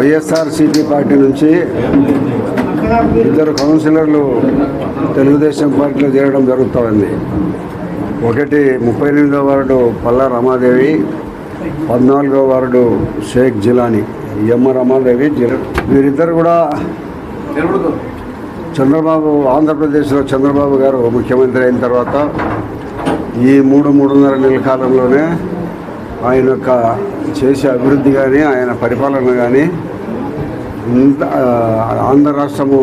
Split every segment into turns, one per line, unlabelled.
YSRCP party నుంచి ఇద్దరు కౌన్సిలర్లు తెలుగుదేశం పార్టీలో చేరడం జరుగుతుంది. ఒకటి ముప్పై ఎనిమిదో వార్డు పల్లా రమాదేవి పద్నాలుగో వార్డు షేక్ జిలానీ ఎమ్మ రమాదేవి వీరిద్దరు కూడా చంద్రబాబు ఆంధ్రప్రదేశ్లో చంద్రబాబు గారు ముఖ్యమంత్రి అయిన తర్వాత ఈ మూడు మూడున్నర నెలల కాలంలోనే ఆయన యొక్క చేసే అభివృద్ధి కానీ ఆయన పరిపాలన కానీ ఇంత ఆంధ్ర రాష్ట్రము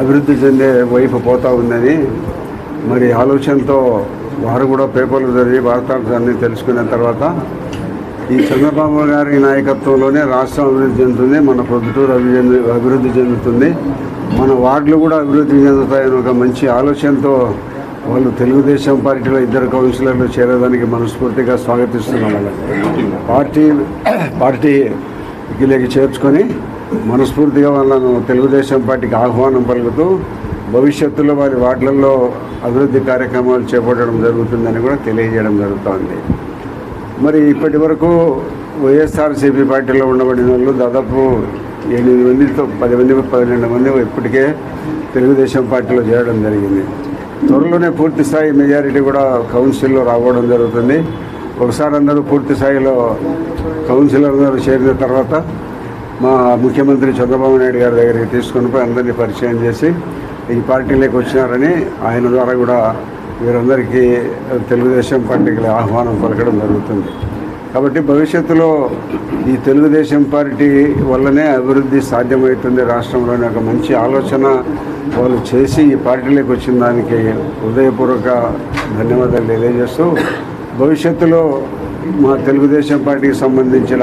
అభివృద్ధి చెందే వైపు పోతా ఉందని మరి ఆలోచనతో వారు కూడా పేపర్లు చదివి వార్తాంశాన్ని తెలుసుకున్న తర్వాత ఈ చంద్రబాబు గారి నాయకత్వంలోనే రాష్ట్రం అభివృద్ధి చెందుతుంది మన ప్రొద్దుటూరు అభివృద్ధి అభివృద్ధి చెందుతుంది. మన వార్డులు కూడా అభివృద్ధి చెందుతాయని ఒక మంచి ఆలోచనతో వాళ్ళు తెలుగుదేశం పార్టీలో ఇద్దరు కౌన్సిలర్లు చేరేదానికి మనస్ఫూర్తిగా స్వాగతిస్తున్నాం. వాళ్ళని పార్టీ పార్టీకి చేర్చుకొని మనస్ఫూర్తిగా వాళ్ళను తెలుగుదేశం పార్టీకి ఆహ్వానం పలుకుతూ భవిష్యత్తులో వారి వార్డులలో అభివృద్ధి కార్యక్రమాలు చేపట్టడం జరుగుతుందని కూడా తెలియజేయడం జరుగుతోంది. మరి ఇప్పటి వరకు వైఎస్ఆర్సీపీ పార్టీలో ఉండబడిన వాళ్ళు దాదాపు ఎనిమిది మందితో పది మంది పన్నెండు మంది ఇప్పటికే తెలుగుదేశం పార్టీలో చేరడం జరిగింది. త్వరలోనే పూర్తి స్థాయి మెజారిటీ కూడా కౌన్సిల్లో రావడం జరుగుతుంది. ఒకసారి అందరూ పూర్తి స్థాయిలో కౌన్సిలర్ గారు చేరిన తర్వాత మా ముఖ్యమంత్రి చంద్రబాబు నాయుడు గారి దగ్గరికి తీసుకుని పోయి అందరినీ పరిచయం చేసి ఈ పార్టీలోకి వచ్చినారని ఆయన ద్వారా కూడా వీరందరికీ తెలుగుదేశం పార్టీకి ఆహ్వానం పలకడం జరుగుతుంది. కాబట్టి భవిష్యత్తులో ఈ తెలుగుదేశం పార్టీ వల్లనే అభివృద్ధి సాధ్యమవుతుంది. రాష్ట్రంలోని ఒక మంచి ఆలోచన వాళ్ళు చేసి ఈ పార్టీలోకి వచ్చిన దానికి హృదయపూర్వక ధన్యవాదాలు తెలియజేస్తూ భవిష్యత్తులో మా తెలుగుదేశం పార్టీకి సంబంధించిన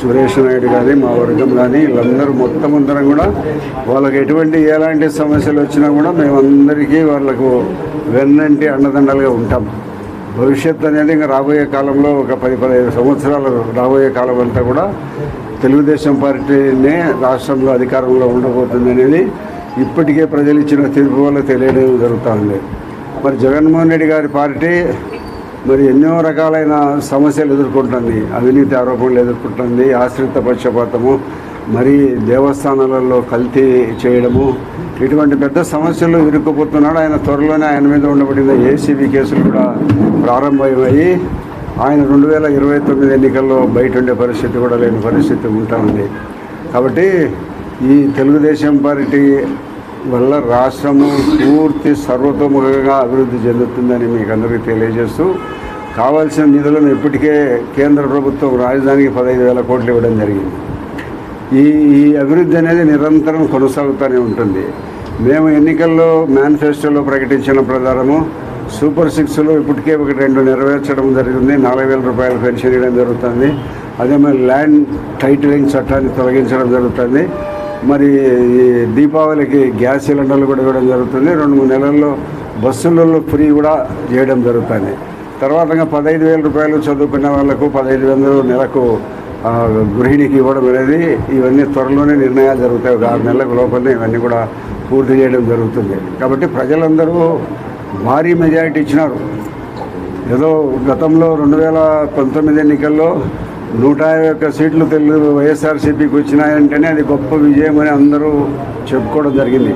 సురేష్ నాయుడు కానీ మా వర్గం కానీ వీళ్ళందరూ మొత్తం అందరం కూడా వాళ్ళకి ఎటువంటి ఎలాంటి సమస్యలు వచ్చినా కూడా మేమందరికీ వాళ్ళకు వెన్నంటి అండదండలుగా ఉంటాం. భవిష్యత్ అనేది ఇంకా రాబోయే కాలంలో ఒక పది పదిహేను సంవత్సరాలు రాబోయే కాలం అంతా కూడా తెలుగుదేశం పార్టీనే రాష్ట్రంలో అధికారంలో ఉండబోతుంది అనేది ఇప్పటికే ప్రజలు ఇచ్చిన తీర్పు వల్ల తెలియడం జరుగుతుంది మరి జగన్మోహన్ రెడ్డి గారి పార్టీ మరి ఎన్నో రకాలైన సమస్యలు ఎదుర్కొంటుంది. అవినీతి ఆరోపణలు ఎదుర్కొంటుంది. ఆశ్రిత పక్షపాతము మరి దేవస్థానాలలో కల్తీ చేయడము ఇటువంటి పెద్ద సమస్యలు ఇరుక్కుపోతున్నాడు ఆయన త్వరలోనే ఆయన మీద ఉండబడిన ఏసీబీ కేసులు కూడా ప్రారంభమయ్యి ఆయన రెండు వేల ఇరవై తొమ్మిది ఎన్నికల్లో బయట ఉండే పరిస్థితి కూడా లేని పరిస్థితి ఉంటా ఉంది. కాబట్టి ఈ తెలుగుదేశం పార్టీ వల్ల రాష్ట్రము పూర్తి సర్వతోముఖంగా అభివృద్ధి చెందుతుందని మీకు అందరికీ తెలియజేస్తూ కావాల్సిన నిధులను ఇప్పటికే కేంద్ర ప్రభుత్వం రాజధానికి పదహైదు వేల కోట్లు ఇవ్వడం జరిగింది. ఈ ఈ అభివృద్ధి అనేది నిరంతరం కొనసాగుతూనే ఉంటుంది. మేము ఎన్నికల్లో మేనిఫెస్టోలో ప్రకటించిన ప్రకారము సూపర్ సిక్స్లో ఇప్పటికే ఒక రెండు నెరవేర్చడం జరిగింది. నాలుగు వేల రూపాయల పెన్షన్ ఇవ్వడం జరుగుతుంది. అదే మరి ల్యాండ్ టైటిలింగ్ చట్టాన్ని తొలగించడం జరుగుతుంది. మరి ఈ దీపావళికి గ్యాస్ సిలిండర్లు కూడా ఇవ్వడం జరుగుతుంది. రెండు మూడు నెలల్లో బస్సులలో ఫ్రీ కూడా చేయడం జరుగుతుంది. తర్వాత పదహైదు వేల రూపాయలు చదువుకున్న వాళ్ళకు పదహైదు వందలు నెలకు గృహిణికి ఇవ్వడం అనేది ఇవన్నీ త్వరలోనే నిర్ణయాలు జరుగుతాయి. ఒక ఆరు నెలలకు లోపలనే ఇవన్నీ కూడా పూర్తి చేయడం జరుగుతుంది. కాబట్టి ప్రజలందరూ భారీ మెజారిటీ ఇచ్చినారు. ఏదో గతంలో రెండు వేల పంతొమ్మిది ఎన్నికల్లో నూట యాభై ఒక్క సీట్లు తెలుగు వైఎస్ఆర్సీపీకి వచ్చినాయంటేనే అది గొప్ప విజయం అని అందరూ చెప్పుకోవడం జరిగింది.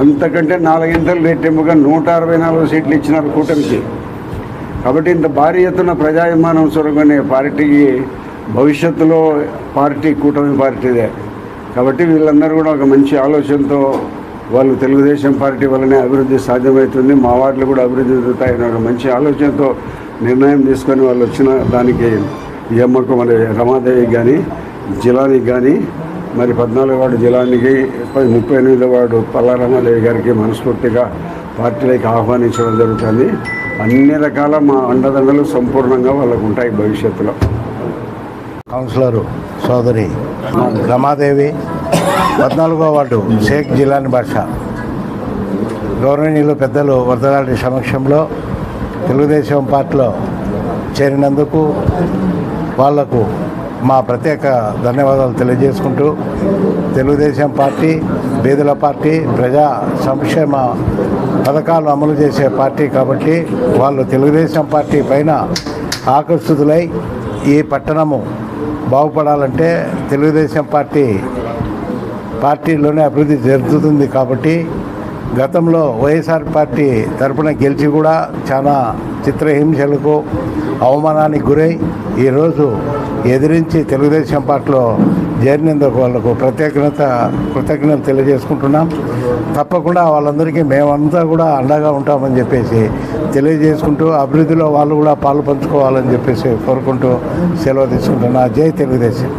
అంతకంటే నాలుగింతలు రెట్టింపుగా నూట అరవై నాలుగు సీట్లు ఇచ్చినారు కూటమికి. కాబట్టి ఇంత భారీ ఎత్తున ప్రజాభిమానం సొరగనే పార్టీకి భవిష్యత్తులో పార్టీ కూటమి పార్టీదే. కాబట్టి వీళ్ళందరూ కూడా ఒక మంచి ఆలోచనతో వాళ్ళు తెలుగుదేశం పార్టీ వల్లనే అభివృద్ధి సాధ్యమవుతుంది మా వార్డులు కూడా అభివృద్ధి చెందుతాయని ఒక మంచి ఆలోచనతో నిర్ణయం తీసుకొని వాళ్ళు వచ్చిన దానికి ఈ అమ్మకు మరి రమాదేవికి కానీ జిలానికి కానీ మరి పద్నాలుగు వార్డు జిలానికి ముప్పై ఎనిమిదో వార్డు పల్లా రమాదేవి గారికి మనస్ఫూర్తిగా పార్టీలోకి ఆహ్వానించడం జరుగుతుంది. అన్ని రకాల మా అండదండలు సంపూర్ణంగా వాళ్ళకు ఉంటాయి భవిష్యత్తులో.
కౌన్సిలరు సోదరి రమాదేవి పద్నాలుగో వార్డు షేక్ జిలాని భాష గౌరవనీయులు పెద్దలు వరదలాంటి సమక్షంలో తెలుగుదేశం పార్టీలో చేరినందుకు వాళ్ళకు మా ప్రత్యేక ధన్యవాదాలు తెలియజేసుకుంటూ తెలుగుదేశం పార్టీ బీదల పార్టీ ప్రజా సంక్షేమ పథకాలు అమలు చేసే పార్టీ కాబట్టి వాళ్ళు తెలుగుదేశం పార్టీ పైన ఆకర్షితులై ఈ పట్టణము బాగుపడాలంటే తెలుగుదేశం పార్టీ పార్టీలోనే అభివృద్ధి జరుగుతుంది కాబట్టి గతంలో వైఎస్ఆర్ పార్టీ తరపున గెలిచి కూడా చాలా చిత్రహింసలకు అవమానానికి గురై ఈరోజు ఎదిరించి తెలుగుదేశం పార్టీలో చేరినందుకు వాళ్ళకు ప్రత్యేకత కృతజ్ఞత తెలియజేసుకుంటున్నాం. తప్పకుండా వాళ్ళందరికీ మేమంతా కూడా అండగా ఉంటామని చెప్పేసి తెలియజేసుకుంటూ అభివృద్ధిలో వాళ్ళు కూడా పాలు పంచుకోవాలని చెప్పేసి కోరుకుంటూ సెలవు తీసుకుంటున్నా. జై తెలుగుదేశం.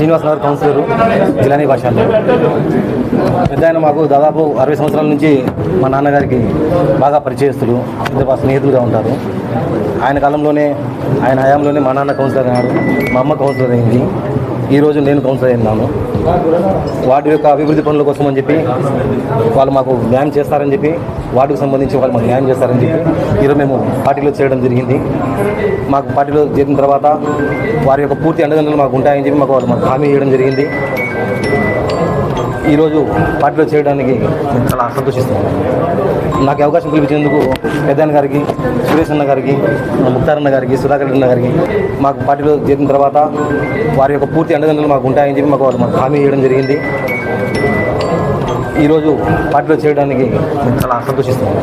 శ్రీనివాస్ నగర్ కౌన్సిలర్ జిలానీ భాషల్లో పెద్ద ఆయన మాకు దాదాపు అరవై సంవత్సరాల నుంచి మా నాన్నగారికి బాగా పరిచయస్తులు ఇద్దరు మా స్నేహితులుగా ఉంటారు. ఆయన కాలంలోనే ఆయన హయాంలోనే మా నాన్న కౌన్సిలర్ అయ్యారు మా అమ్మ కౌన్సిలర్ అయింది. ఈరోజు నేను కౌన్సిలర్ అయినాను. వాటి యొక్క అభివృద్ధి పనుల కోసం అని చెప్పి వాళ్ళు మాకు న్యాయం చేస్తారని చెప్పి వాటికి సంబంధించి వాళ్ళు మాకు న్యాయం చేస్తారని చెప్పి ఈరోజు మేము పార్టీలో చేయడం జరిగింది. మాకు పార్టీలో చేరిన తర్వాత వారి యొక్క పూర్తి అండదండలు మాకు ఉంటాయని చెప్పి మాకు వాళ్ళు మాకు హామీ ఇవ్వడం జరిగింది. ఈరోజు పార్టీలో చేయడానికి చాలా సంతోషిస్తున్నాను. నాకు అవకాశం కల్పించేందుకు పెద్దన్న గారికి సురేష్ అన్న గారికి ముక్తారన్న గారికి సుధాకర్ అన్న గారికి మాకు పార్టీలో చేరిన తర్వాత వారి యొక్క పూర్తి అండదండలు మాకు ఉంటాయని చెప్పి మాకు వాళ్ళు హామీ ఇవ్వడం జరిగింది. ఈరోజు పార్టీలో చేయడానికి చాలా సంతోషిస్తున్నాను.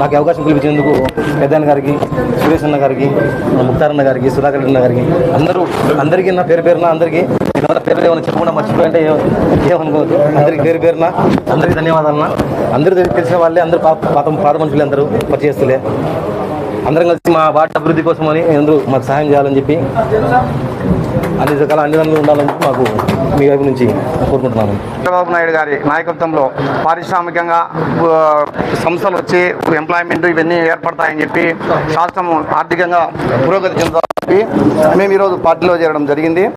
నాకు అవకాశం కల్పించేందుకు పెద్దన్న గారికి సురేష్ అన్న గారికి ముక్తారన్న గారికి సుధాకర్ అన్న గారికి అందరూ అందరికీ నా పేరు పేరున అందరికీ ఏమైనా పేరు ఏమైనా చెప్పకుండా మర్చిపోయింటే ఏమనుకోవద్దు అందరికీ పేరు పేరున అందరికీ ధన్యవాదాలన్నా. అందరూ తెలిసిన వాళ్ళే అందరూ పాత పాత మనుషులు మనుషులే అందరూ పరిచయస్తులే. అందరం కలిసి మా వార్డు అభివృద్ధి కోసం అని అందరూ మాకు సహాయం చేయాలని చెప్పి అన్ని రకాల అన్ని రంగులు ఉండాలని చెప్పి మాకు మీ వైపు నుంచి కోరుకుంటున్నాను.
చంద్రబాబు నాయుడు గారి నాయకత్వంలో పారిశ్రామికంగా సంస్థలు వచ్చి ఎంప్లాయ్మెంట్ ఇవన్నీ ఏర్పడతాయని చెప్పి రాష్ట్రం ఆర్థికంగా పురోగతి చెందాలని చెప్పి మేము ఈరోజు పార్టీలో చేరడం జరిగింది.